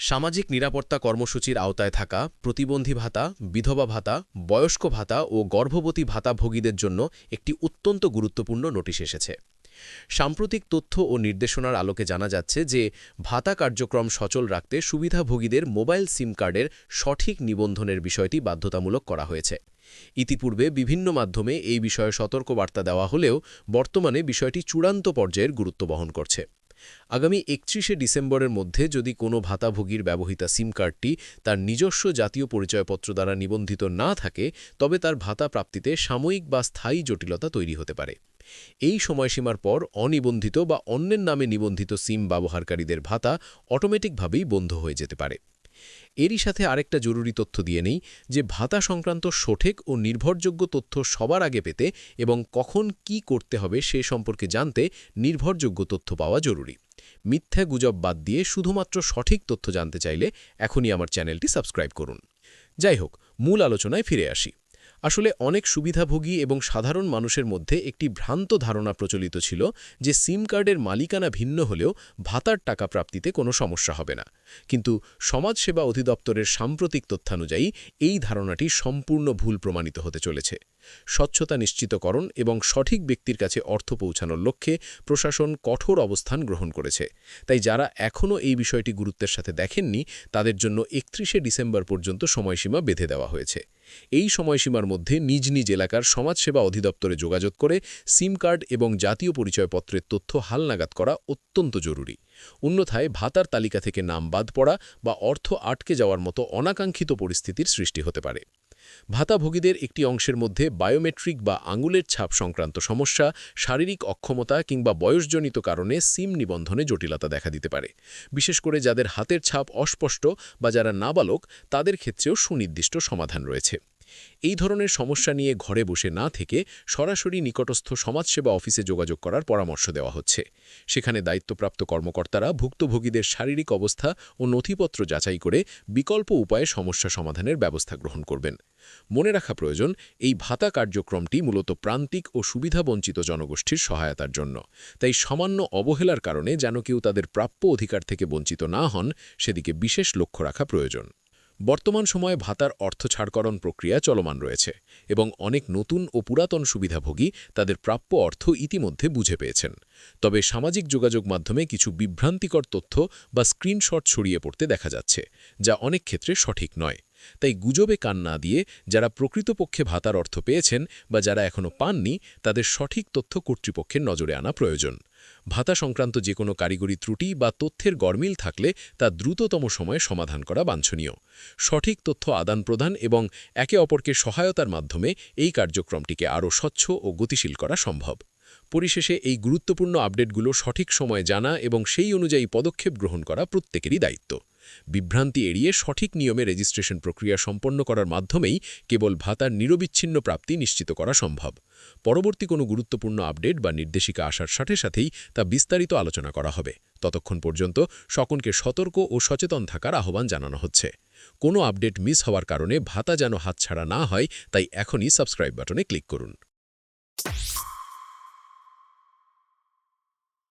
সামাজিক নিরাপত্তা কর্মসূচির আওতায় থাকা প্রতিবন্ধী ভাতা, বিধবা ভাতা, বয়স্ক ভাতা ও গর্ভবতী ভাতাভোগীদের জন্য একটি অত্যন্ত গুরুত্বপূর্ণ নোটিশ এসেছে। সাম্প্রতিক তথ্য ও নির্দেশনার আলোকে জানা যাচ্ছে যে, ভাতা কার্যক্রম সচল রাখতে সুবিধাভোগীদের মোবাইল সিম কার্ডের সঠিক নিবন্ধনের বিষয়টি বাধ্যতামূলক করা হয়েছে। ইতিপূর্বে বিভিন্ন মাধ্যমে এই বিষয়ে সতর্কবার্তা দেওয়া হলেও বর্তমানে বিষয়টি চূড়ান্ত পর্যায়ের গুরুত্ব বহন করছে। আগামী একত্রিশে ডিসেম্বরের মধ্যে যদি কোনো ভাতাভোগীর ব্যবহৃতা সিম কার্ডটি তার নিজস্ব জাতীয় পরিচয়পত্র দ্বারা নিবন্ধিত না থাকে, তবে তার ভাতা প্রাপ্তিতে সাময়িক বা স্থায়ী জটিলতা তৈরি হতে পারে। এই সময়সীমার পর অনিবন্ধিত বা অন্যের নামে নিবন্ধিত সিম ব্যবহারকারীদের ভাতা অটোমেটিকভাবেই বন্ধ হয়ে যেতে পারে। এরই সাথে আরেকটা জরুরি তথ্য দিয়ে নেই যে ভাতা সংক্রান্ত সঠিক ও নির্ভরযোগ্য তথ্য সবার আগে পেতে এবং কখন কি করতে হবে সে সম্পর্কে জানতে নির্ভরযোগ্য তথ্য পাওয়া জরুরি। মিথ্যা গুজব বাদ দিয়ে শুধুমাত্র সঠিক তথ্য জানতে চাইলে এখনই আমার চ্যানেলটি সাবস্ক্রাইব করুন। যাই হোক, মূল আলোচনায় ফিরে আসি। আসলে অনেক সুবিধাভোগী এবং সাধারণ মানুষের মধ্যে একটি ভ্রান্ত ধারণা প্রচলিত ছিল যে সিম কার্ডের মালিকানা ভিন্ন হলেও ভাতার টাকা প্রাপ্তিতে কোনো সমস্যা হবে না। কিন্তু সমাজসেবা অধিদপ্তরের সাম্প্রতিক তথ্যানুযায়ী এই ধারণাটি সম্পূর্ণ ভুল প্রমাণিত হতে চলেছে। স্বচ্ছতা নিশ্চিতকরণ এবং সঠিক ব্যক্তির কাছে অর্থ পৌঁছানোর লক্ষ্যে প্রশাসন কঠোর অবস্থান গ্রহণ করেছে। তাই যারা এখনও এই বিষয়টি গুরুত্বের সাথে দেখেননি, তাদের জন্য একত্রিশে ডিসেম্বর পর্যন্ত সময়সীমা বেঁধে দেওয়া হয়েছে। এই সময়সীমার মধ্যে নিজ নিজ এলাকার সমাজসেবা অধিদপ্তরে যোগাযোগ করে, সিম কার্ড এবং জাতীয় পরিচয়পত্রের তথ্য হালনাগাদ করা অত্যন্ত জরুরি। অন্যথায় ভাতার তালিকা থেকে নাম বাদ পড়া বা অর্থ আটকে যাওয়ার মতো অনাকাঙ্ক্ষিত পরিস্থিতির সৃষ্টি হতে পারে। ভাতাভোগীদের একটি অংশের মধ্যে বায়োমেট্রিক বা আঙুলের ছাপ সংক্রান্ত সমস্যা, শারীরিক অক্ষমতা কিংবা বয়সজনিত কারণে সিম নিবন্ধনে জটিলতা দেখা দিতে পারে। বিশেষ করে যাদের হাতের ছাপ অস্পষ্ট বা যারা নাবালক, তাদের ক্ষেত্রেও সুনির্দিষ্ট সমাধান রয়েছে। এই ধরনের সমস্যা নিয়ে ঘরে বসে না থেকে সরাসরি নিকটস্থ সমাজসেবা অফিসে যোগাযোগ করার পরামর্শ দেওয়া হচ্ছে। সেখানে দায়িত্বপ্রাপ্ত কর্মকর্তারা ভুক্তভোগীদের শারীরিক অবস্থা ও নথিপত্র যাচাই করে বিকল্প উপায়ে সমস্যা সমাধানের ব্যবস্থা গ্রহণ করবেন। মনে রাখা প্রয়োজন, এই ভাতা কার্যক্রমটি মূলত প্রান্তিক ও সুবিধাবঞ্চিত জনগোষ্ঠীর সহায়তার জন্য। তাই সামান্য অবহেলার কারণে যেন কেউ তাদের প্রাপ্য অধিকার থেকে বঞ্চিত না হন, সেদিকে বিশেষ লক্ষ্য রাখা প্রয়োজন। বর্তমান সময়ে ভাতার অর্থ ছাড়করণ প্রক্রিয়া চলমান রয়েছে এবং অনেক নতুন ও পুরাতন সুবিধাভোগী তাদের প্রাপ্য অর্থ ইতিমধ্যে বুঝে পেয়েছেন। তবে সামাজিক যোগাযোগ মাধ্যমে কিছু বিভ্রান্তিকর তথ্য বা স্ক্রিনশট ছড়িয়ে পড়তে দেখা যাচ্ছে, যা অনেক ক্ষেত্রে সঠিক নয়। তাই গুজবে কান না দিয়ে যারা প্রকৃতপক্ষে ভাতার অর্থ পেয়েছেন বা যারা এখনও পাননি, তাদের সঠিক তথ্য কর্তৃপক্ষের নজরে আনা প্রয়োজন। ভাতা সংক্রান্ত যে কোনো কারিগরি ত্রুটি বা তথ্যের গরমিল থাকলে তা দ্রুততম সময়ে সমাধান করা বাঞ্ছনীয়। সঠিক তথ্য আদান-প্রদান এবং একে অপরকে সহায়তার মাধ্যমে এই কার্যক্রমটিকে আরও স্বচ্ছ ও গতিশীল করা সম্ভব। পরিশেষে এই গুরুত্বপূর্ণ আপডেটগুলো সঠিক সময়ে জানা এবং সেই অনুযায়ী পদক্ষেপ গ্রহণ করা প্রত্যেকেরই দায়িত্ব। বিভ্রান্তি এড়িয়ে সঠিক নিয়মে রেজিস্ট্রেশন প্রক্রিয়া সম্পন্ন করার মাধ্যমেই কেবল ভাতার নিরবিচ্ছিন্ন প্রাপ্তি নিশ্চিত করা সম্ভব। পরবর্তী কোনো গুরুত্বপূর্ণ আপডেট বা নির্দেশিকা আসার সাথে সাথেই তা বিস্তারিত আলোচনা করা হবে। ততক্ষণ পর্যন্ত সকলকে সতর্ক ও সচেতন থাকার আহ্বান জানানো হচ্ছে। কোনো আপডেট মিস হওয়ার কারণে ভাতা যেন হাতছাড়া না হয়, তাই এখনই সাবস্ক্রাইব বাটনে ক্লিক করুন।